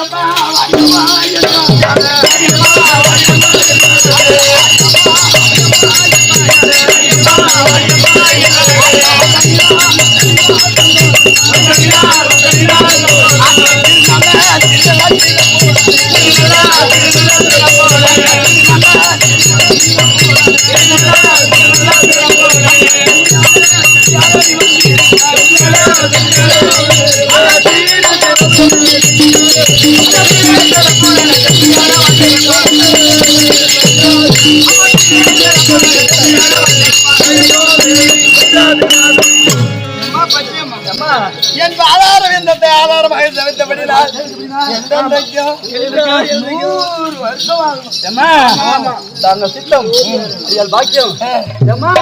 I'm என் ஆதார விந்தத்தை ஆதாரமாக. ஏம்மா, தாங்க சித்தம். பாக்கியம். ஏம்மா,